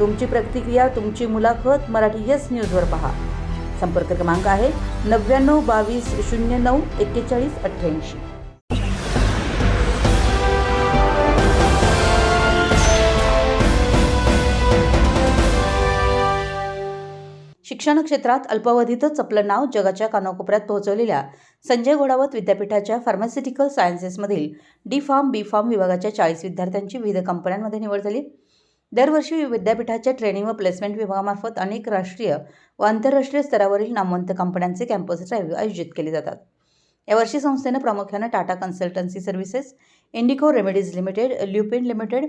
तुमची प्रतिक्रिया तुमची मुलाखत मराठी यस न्यूजवर पहा. संपर्क क्रमांक आहे नव्याण्णव बावीस शून्य नऊ एक्केचाळीस अठ्ठ्याऐंशी. शिक्षण क्षेत्रात अल्पावधीतच आपलं नाव जगाच्या कानाकोपऱ्यात पोहोचवलेल्या संजय घोडावत विद्यापीठाच्या फार्मास्युटिकल सायन्सेसमधील डी फार्म बी फार्म विभागाच्या चाळीस विद्यार्थ्यांची विविध कंपन्यांमध्ये निवड झाली. दरवर्षी विद्यापीठाच्या ट्रेनिंग व प्लेसमेंट विभागामार्फत अनेक राष्ट्रीय व आंतरराष्ट्रीय स्तरावरील नामवंत कंपन्यांचे कॅम्पस ड्राईव्ह आयोजित केले जातात. यावर्षी संस्थेनं प्रामुख्यानं Tata consultancy services Indoco remedies limited Lupin limited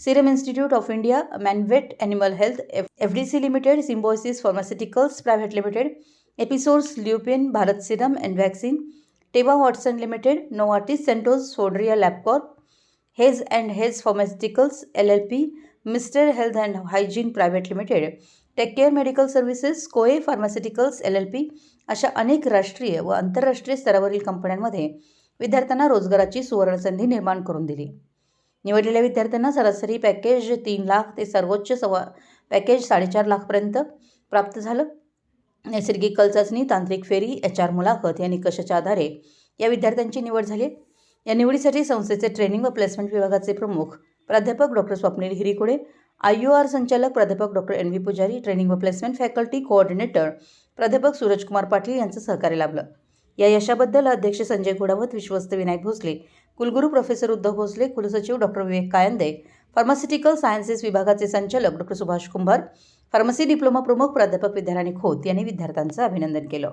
serum institute of India Manvet animal health F F D C limited Symbiosis pharmaceuticals private limited episodes Lupin Bharat serum and vaccine Teva Watson limited Novartis CentOS सोड्रिया LabCorp hedge and hedge pharmaceuticals L L P mister health and hygiene private limited tech care medical services कोए pharmaceuticals L L P अशा अनेक राष्ट्रीय व आंतरराष्ट्रीय स्तरावरील कंपन्यांमध्ये विद्यार्थ्यांना रोजगाराची सुवर्णसंधी निर्माण करून दिली. निवडलेल्या विद्यार्थ्यांना सरासरी पॅकेज तीन लाख ते सर्वोच्च सवा पॅकेज साडेचार लाखपर्यंत प्राप्त झालं. नैसर्गिक कल चाचणी तांत्रिक फेरी एच आर मुलाखत या निकषाच्या आधारे या विद्यार्थ्यांची निवड झाली. या निवडीसाठी संस्थेचे ट्रेनिंग व प्लेसमेंट विभागाचे प्रमुख प्राध्यापक doctor Swapnil Hirikode I U R संचालक प्राध्यापक doctor N V Pujari training व प्लेसमेंट फॅकल्टी कोऑर्डिनेटर प्राध्यापक सूरजकुमार पाटील यांचं सहकार्य लाभलं. या यशाबद्दल अध्यक्ष संजय घोडावत विश्वस्त विनायक भोसले कुलगुरू प्रोफेसर उद्धव भोसले कुलसचिव doctor Vivek Kayande pharmaceutical sciences विभागाचे संचालक doctor Subhash Kumbhar pharmacy diploma प्रमुख प्राध्यापक विद्याराणी खोत यांनी विद्यार्थ्यांचं अभिनंदन केलं.